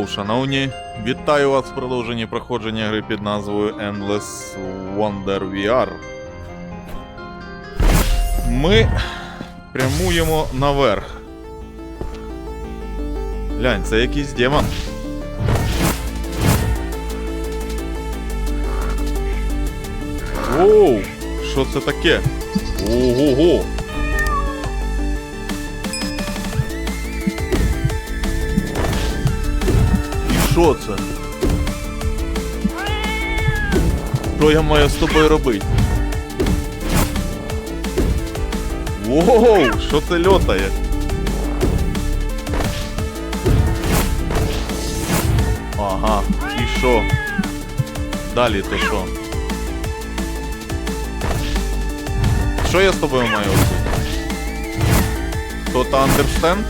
Hello, шановні! Вітаю вас в продовженні проходження гри під назвою Endless Wonder VR. Ми прямуємо наверх. Глянь, це якийсь демон. Оу! Що це таке? Ого-го! Що це? Що я маю з тобою робити? Воу, що це льотає? Ага, і що? Далі то що? Що я з тобою маю робити? Хто-то understand?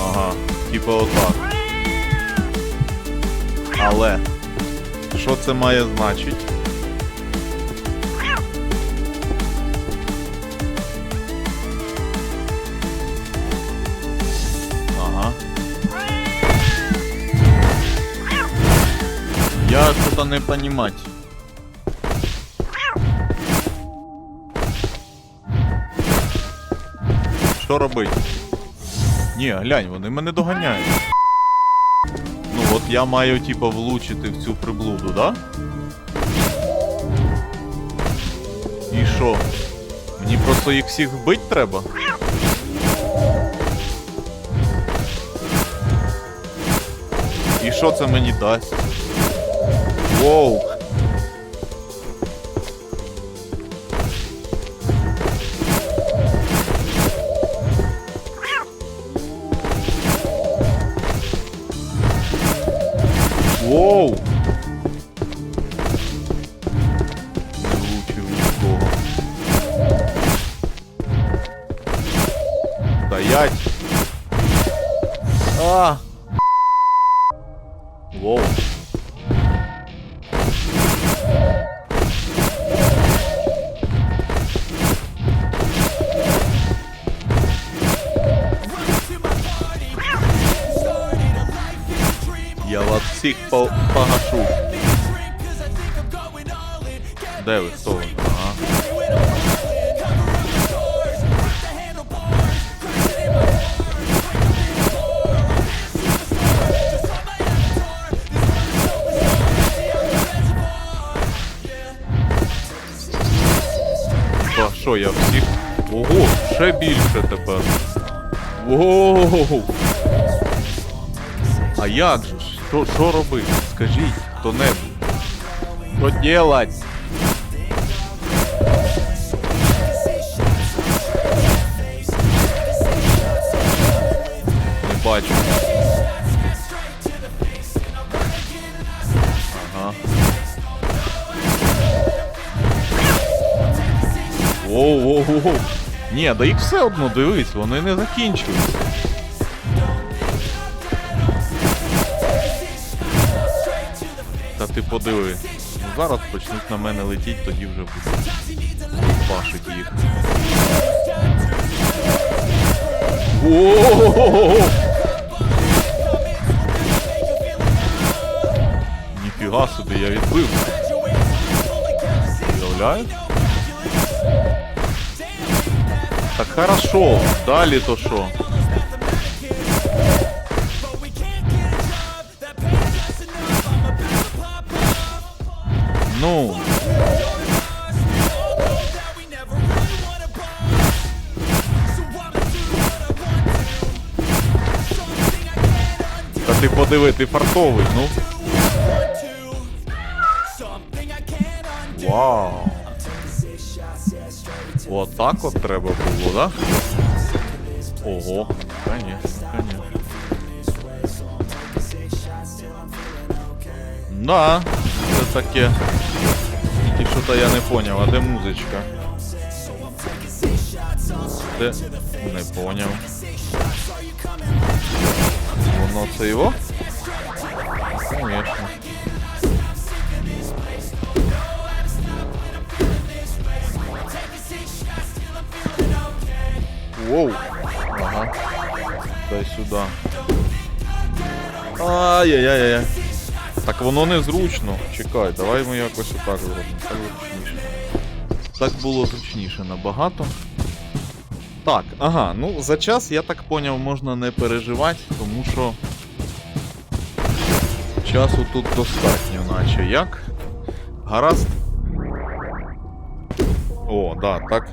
Ага, типа отак. Але що це має значить? Ага. Я что-то не понимать. Що робить? Ні, глянь, вони мене доганяють. Ну от я маю типа влучити в цю приблуду, да? І що? Мені просто їх всіх вбити треба? І що це мені дасть? Воу! Всіх по погашу. Де ви? Хто ви? Що, я всіх. Ого, ще більше тепер. Воу! А як же? Що, що робити? Скажіть, хто-небудь. Що делать? Бачу. Ага. Воу, воу, воу. Ні, да їх все одно дивись, вони не закінчують. Ти подиви. Зараз почнуть на мене летіти, тоді вже буде. Башить їх. Ніфіга собі, я відбив. Уявляєш? Так хорошо, далі то що? Ну. Та ти подиви, ти фартовий, ну. Вау. От так от треба було, да? Ого, конечно, конечно. Да, це таке. Що-то я не поняв, а де музичка? Де? Не поняв. Воно це його? Конечно. Воу. Ага. Дай сюди. Ай-яй-яй-яй. Так воно незручно. Чекай, давай ми якось отак зробимо. Так зручніше. Так було зручніше набагато. Так, ага, ну за час, я так поняв, можна не переживати, тому що часу тут достатньо, наче як. Гаразд. О, да, так.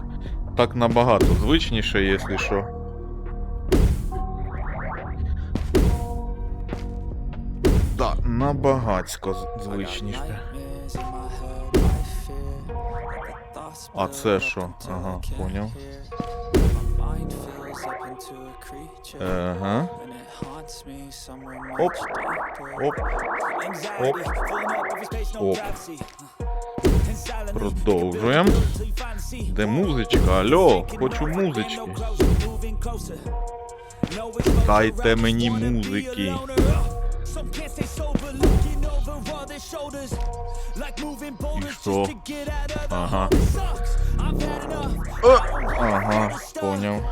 Так набагато звичніше, якщо що. Да, набагацько звичніше. А це що? Ага, поняв. Ага. Оп. Оп. Оп. Оп. Продовжуємо. Де музичка? Алло, хочу музички. Дайте мені музики. І що? Ага. О! Ага, поняв.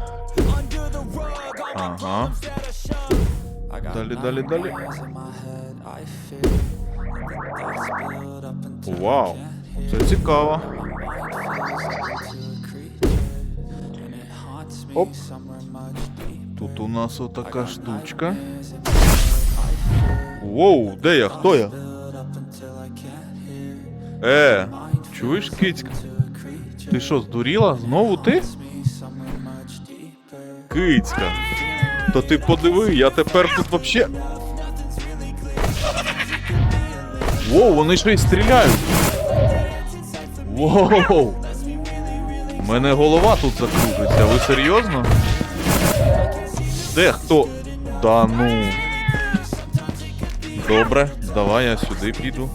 Ага. Далі, далі, далі. Вау, це цікаво. Оп. Тут у нас отака штучка. Воу, де я? Хто я? Е, чуєш, кицька? Ти що, здуріла? Знову ти? Кицька. То ти подиви, я тепер тут вообще. Воу, вони ще й стріляють. Воу. У мене голова тут закружиться. Ви серйозно? Де хто? Да ну. Добре, давай я сюди піду.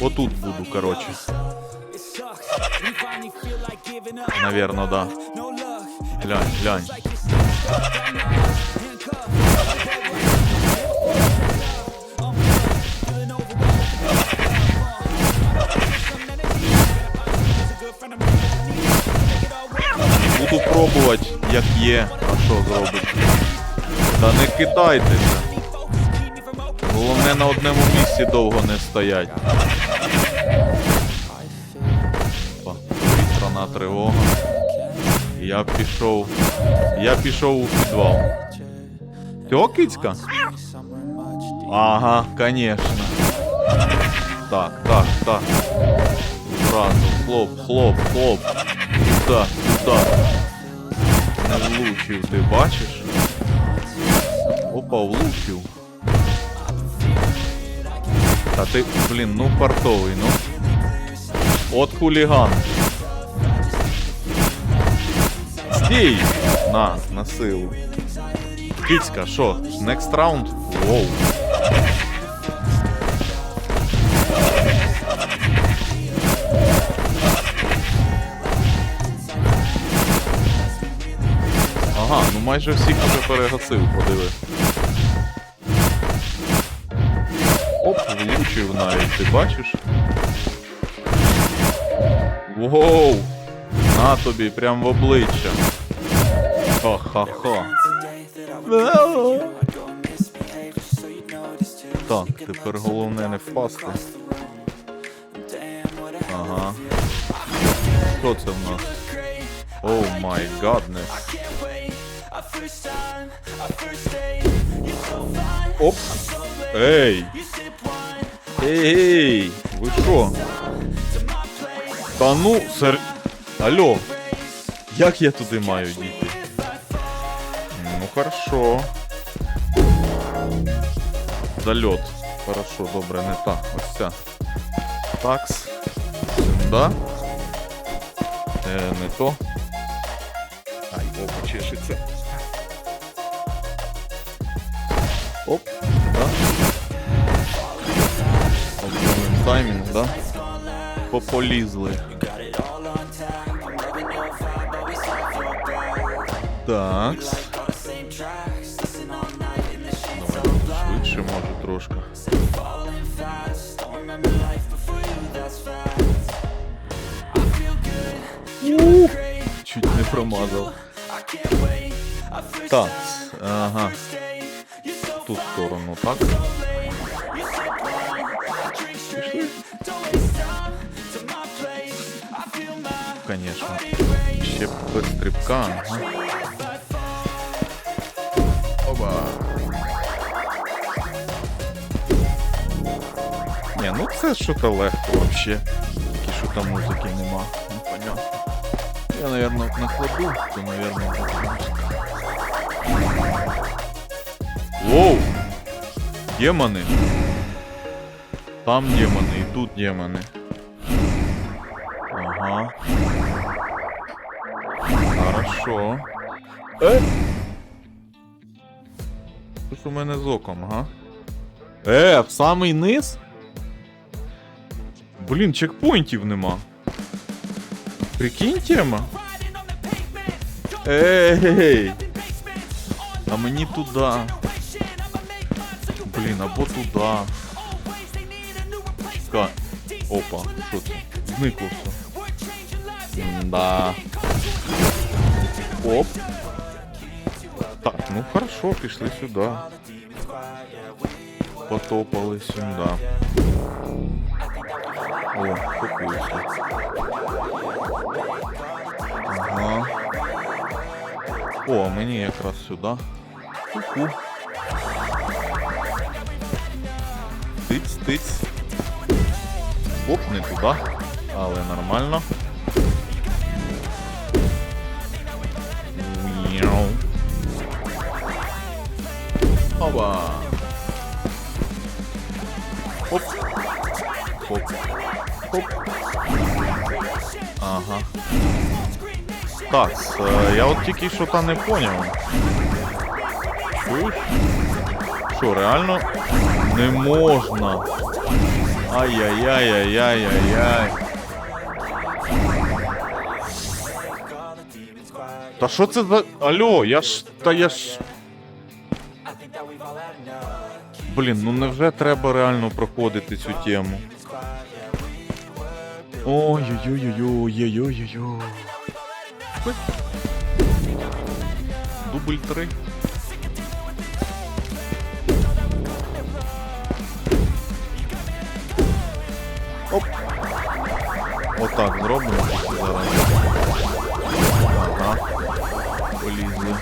Отут буду, короче. Наверно, да. Глянь, глянь. Буду пробувати, як є, а що зробити. Та не кидайтеся. Головне на одному місці довго не стоять. Опа, Повітряна тривога. Я пішов. Я пішов у підвал. Тьо, кицька? Ага, конечно. Так, так, так. Зразу, хлоп, хлоп, хлоп. Сюда, сюда. Не влучив, ти бачиш? Опа, влучив. Та ти, блін, ну портовий, ну. От хуліган. Стій! На, на силу. Кицька, що? Next round? Воу. Ага, ну майже всіх уже перегасив, подиви. Влучив навіть, ти бачиш? Воу! На тобі, прям в обличчя. Ха-ха-ха. Так, тепер головне не впасти. Ага. Що це в нас? Оу май гаднес. Оп. Ей! Ей! Ви що? Та ну, сер... Алло! Як я туди маю дійти? Ну хорошо. Зальот. Хорошо, добре, не так. Ось ця. Такс. Сюда. Е, не то. Ай, оба чешеться. Таймінг, да? Пополізли. Давай швидше може трошки. Ух, Чуть не промазав. Так, ага. В Ту сторону, так? Конечно. Ще без стрибка. Оба. Не, ну це що-то легко вообще. Тільки що там музики нема. Непонятно. Я, наверное, накладу, то, наверное. Воу! Демони! Там демони, і тут демони. Хорошо. Е? Що ж у мене з оком, ага? Е, в самий низ? Блін, чекпоінтів нема. Прикинь тема? Ей! А мені туди. Блін, або туди. Чекай. Опа, що це? Зникло все. Да. Оп. Так, ну хорошо, пішли сюди. Потопали сюди. О, купився. Ага. О, мені якраз сюди. Ку-ку. Тиць, тиць. Оп, не туди, але нормально. Опа. Оп. Хоп. Хоп. Ага. Так, е, я от тільки що там не поняв. Чуєш? Що, реально не можна. Ай-яй-яй-яй-яй-яй-яй. Та що це за. Алло, я ж. Та я ж. Блін, ну невже треба реально проходити цю тему? Ой-ой-ой-ой-ой-ой-ой-ой. Дубль 3. Оп. Отак зробимо зараз. Ага. Полізли.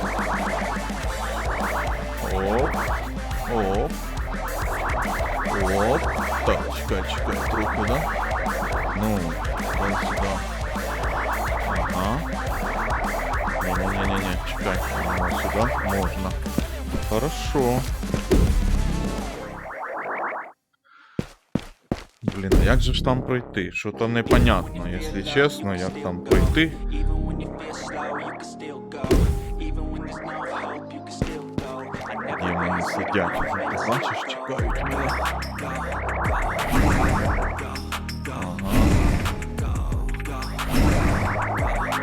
Чекай, чекай, да? Ну, вон сюда. Ага. Не-не-не-не, чекай. Вон сюда можно. Хорошо. Блін, а як же ж там пройти? Що то непонятно, якщо чесно, як там пройти. Демони сидять уже, ти бачиш, чекають мене.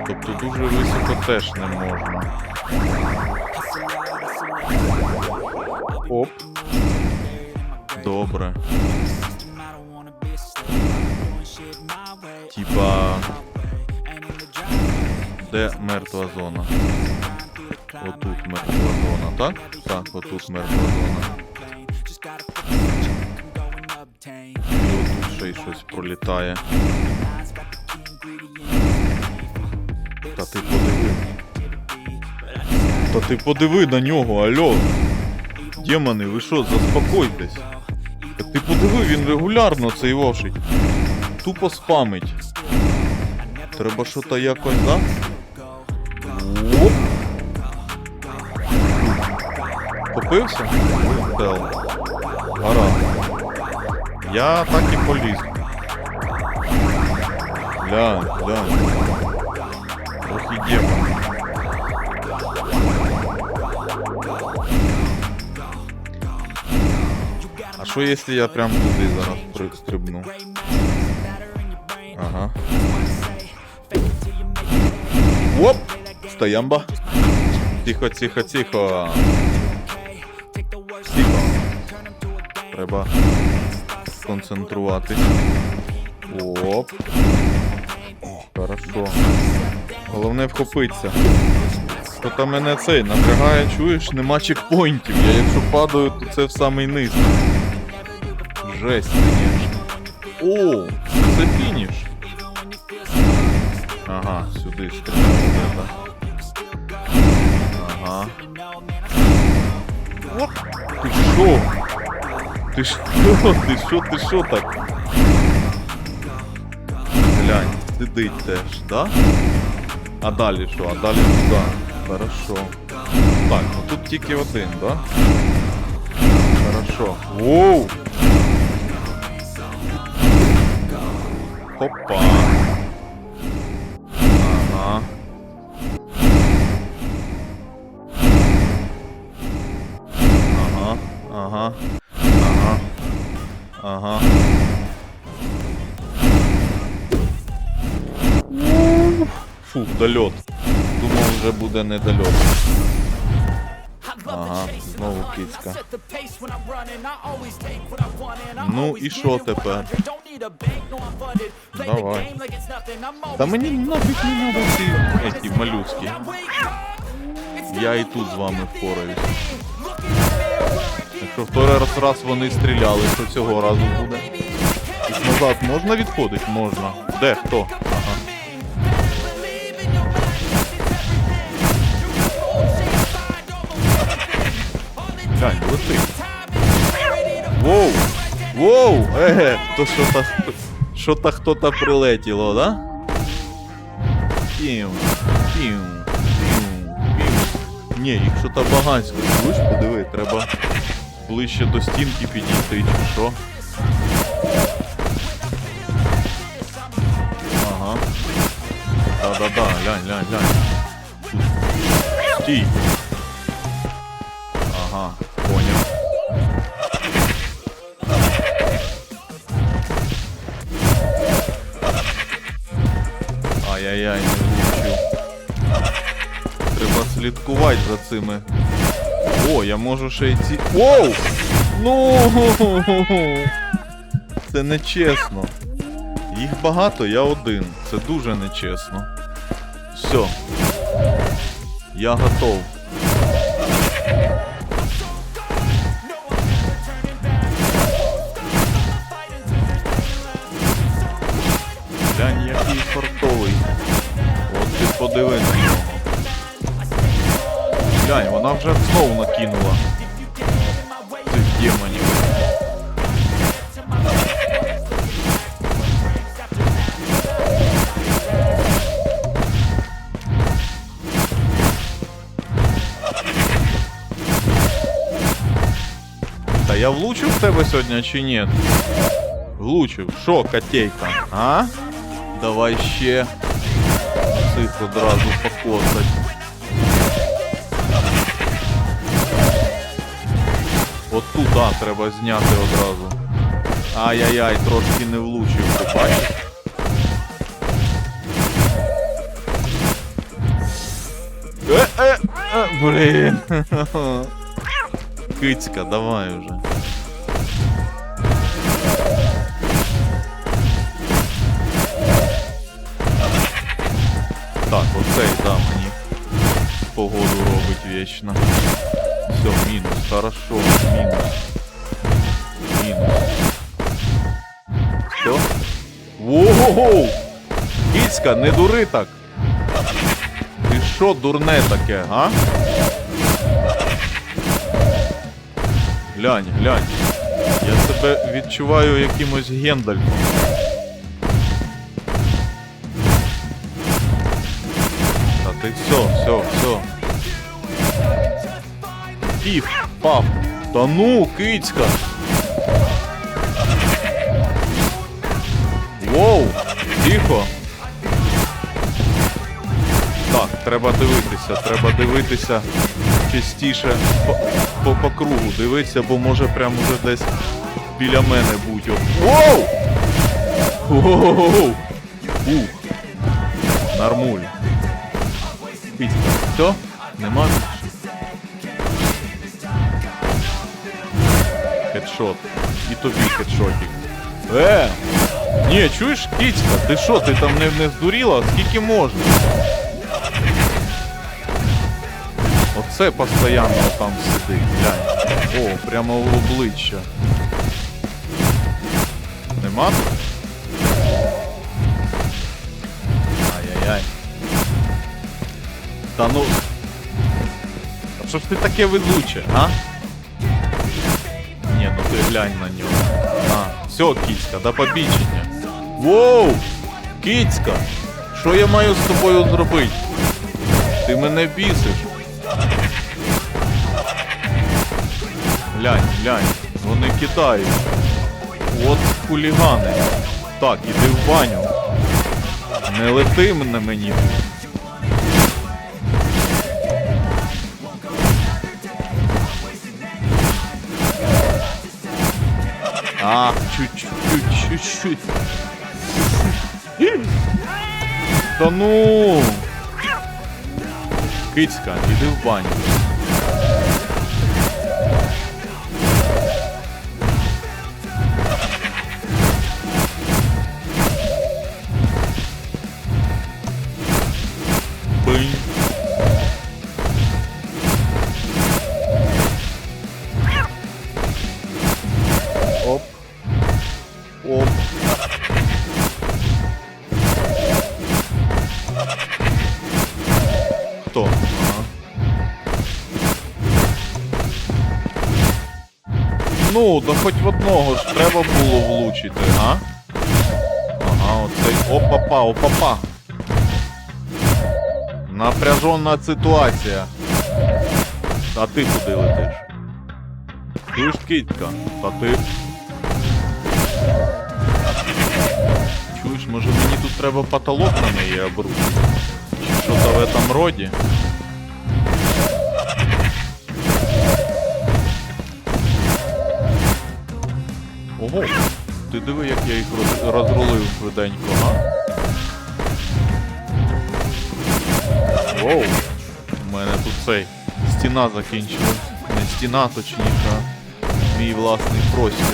Тобто дуже високо теж не можна. Оп. Добре. Типа. Де мертва зона? Отут мертва зона, так? Так, отут мертва зона. І отут ще й щось пролітає. Та ти подиви. Та ти подиви на нього, альо. Демони, ви що, заспокойтесь. Так ти подиви, він регулярно цей вошить. Тупо спамить. Треба що-то якось, да? Оп. Купився? Тел. Гаразд. Я так і поліз. Глянь, глянь. Що якщо я прям туди зараз стрибну? Ага. Оп! Стоямба. Тихо, тихо, тихо. Тихо. Треба концентруватись. Оп. Хорошо. Головне вхопитися. То там мене цей напрягає, чуєш, нема чекпоінтів. Я якщо падаю, то це в самий низ. Жесть, конечно. О, це фініш. Ага, сюди стріляти треба. Ага. О, ти що? Ти що? Ти що, ти що так? Глянь, сидить теж, да? А далі що? А далі туди. Хорошо. Так, ну тут тільки один, да? Хорошо. Воу! Хопа. Ага. Ага, ага, ага, ага. Фу, дольот. Думав, вже буде недольот. Ага, знову кицька. Ну і що тепер? Давай. Та мені нафіг не надо ці еті малюцькі. Я і тут з вами впораюсь. Якщо второй раз, раз вони стріляли, то цього разу буде. Назад можна відходити? Можна. Де? Хто? Воу! Воу! Еге, то що-то... Що-то хто-то прилетіло, да? Пім, пім, пім, пім. Ні, їх що-то багатсько. Чуєш, подиви, треба ближче до стінки підійти, чи що? Ага. Да-да-да, глянь. Стій. Ага, Ай-яй-яй, не влучив. Треба слідкувати за цими. О, я можу ще й ці. Воу! Ну! Це нечесно. Їх багато, я один. Це дуже нечесно. Все. Я готов. ти подиви на нього. Глянь, вона вже знову накинула. Цих демонів. Та я влучив в тебе сьогодні чи ні? Влучив. Шо, котейка, а? Давай ще. Цих одразу покосать. От тут, а, треба зняти одразу. Ай-яй-яй, трошки не влучив, бачиш? Е, е, е, блін. Кицька, давай уже. Так, оцей, да, мені погоду робить вічно. Все, мінус, хорошо, мінус. Мінус. Що? Воу! Кіцька, не дури так! Ти що дурне таке, а? Глянь, глянь. Я себе відчуваю якимось гендальком. Та ти все, все, все. Пів, пав. Та ну, кицька. Воу, тихо. Так, треба дивитися, треба дивитися частіше по, по, по кругу дивитися, бо може прям уже десь біля мене будь. Воу! Воу! Ух. Нормуль. Підь. Все? Нема Хедшот. І тобі хедшотик. Е! Ні, чуєш, кічка, ти що, ти там не, не здуріла? Скільки можна? Оце постійно там сидить, глянь. О, прямо в обличчя. Нема тут? Та ну. А що ж ти таке везуче, а? Ні, ну ти глянь на нього. А, все, кіцька, до побічення. Воу! Кіцька! Що я маю з тобою зробити? Ти мене бісиш. Глянь, глянь, вони кидають. От хулігани. Так, іди в баню. Не лети на мені. Ах, чуть-чуть, чуть-чуть. Та ну. Кицька, іди в баню. Ну, да хоч в одного ж треба було влучити, а? Ага, оцей. Опа-па, опа-па. Напряжена ситуація. А ти куди летиш? Ти ж кітка. Та ти. Чуєш, може мені тут треба потолок на неї обрушити? Чи що-то в этом роді? Диви, як я їх роз- розрулив швиденько, га? Воу! У мене тут цей стіна закінчилась. Не стіна, точніше, а мій власний простір.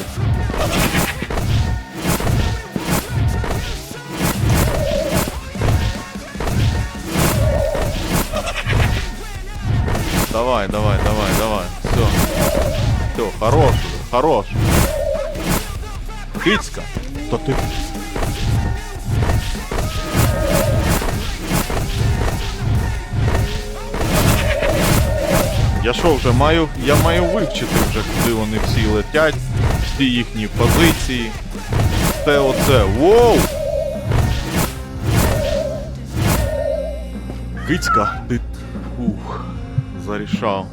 Давай, давай, давай, давай. Все. Все, хорош хорош. Кицька. То ти. Я що вже маю. Я маю вивчити вже, куди вони всі летять, всі їхні позиції. Те оце. Воу! Кицька, ти. Ух, зарішав.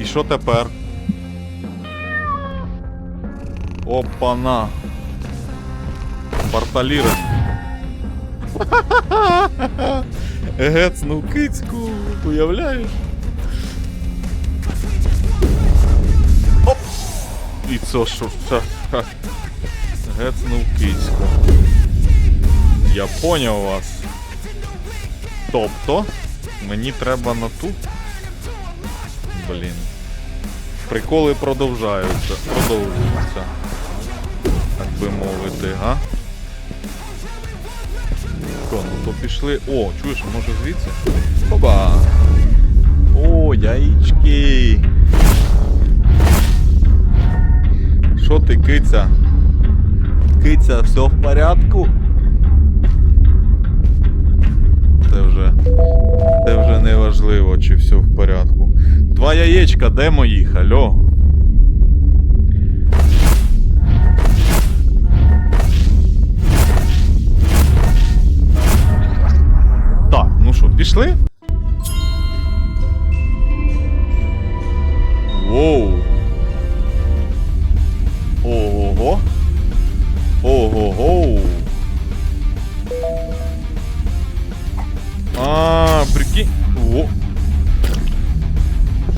І що тепер? Опана. Порталірен. Гецнув кицьку, уявляєш? Оп! І це що? Гецнув кицьку. Я поняв вас. Тобто, мені треба на ту. Блін. Приколи продовжаються. Продовжуються. Би мовити, га? Що, ну то пішли. О, чуєш, може звідси? Оба! О, яєчки! Що ти, киця? Киця, все в порядку? Це вже. Це вже не важливо, чи все в порядку. Два яєчка, де моїх, алло? Пішли? Воу. Ого-го. Ого-го. А, прикинь. Во.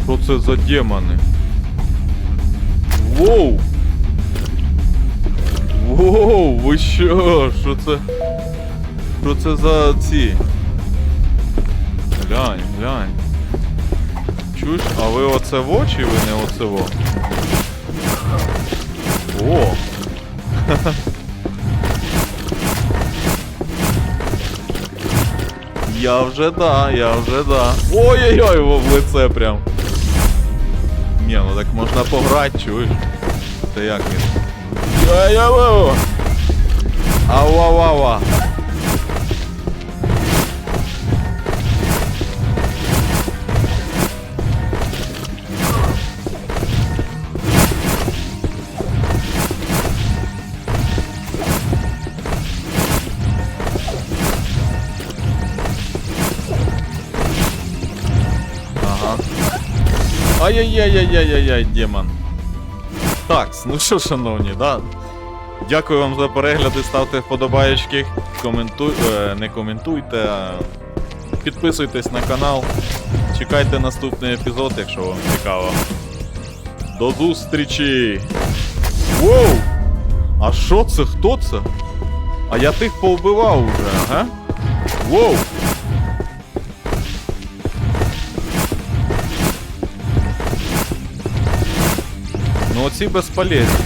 Що це за демони? Воу! Воу, ви що? Що це? Що це за ці? Глянь, глянь. Чуєш, а ви оце во чи ви не оце во? О! Я вже да, я вже да. Ой-ой-ой, в лице прям. Ні, ну так можна пограти, чуєш? Ти як він? Ай-яй-яй! Ава-ва-ва! Ай-яй-яй-яй-яй-яй, демон. Так, ну що, шановні, да. Дякую вам за перегляди, ставте вподобаєчки, коментуй, е, не коментуйте, а підписуйтесь на канал. Чекайте наступний епізод, якщо вам цікаво. До зустрічі! Воу! А що це? Хто це? А я тих повбивав уже, ага? Воу! Оці безполезні.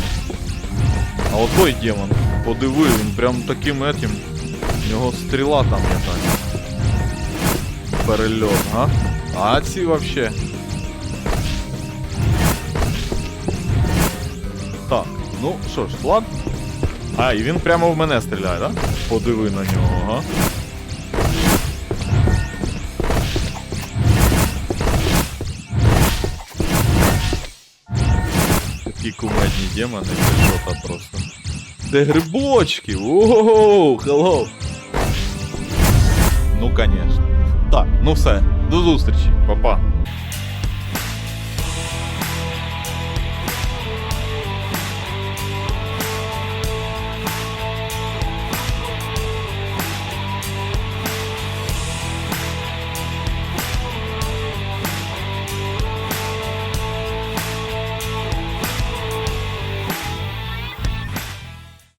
А отой демон, подиви, він прям таким етім. У нього стріла там якась. Перельот, га? А ці вообще. Так, ну що ж, ладно. А, і він прямо в мене стріляє, да? Подиви на нього, ага. Кумедні или что-то просто. Да грибочки! Воу, хеллоу! Ну, конечно. Так, ну все, до зустрічі, па-па.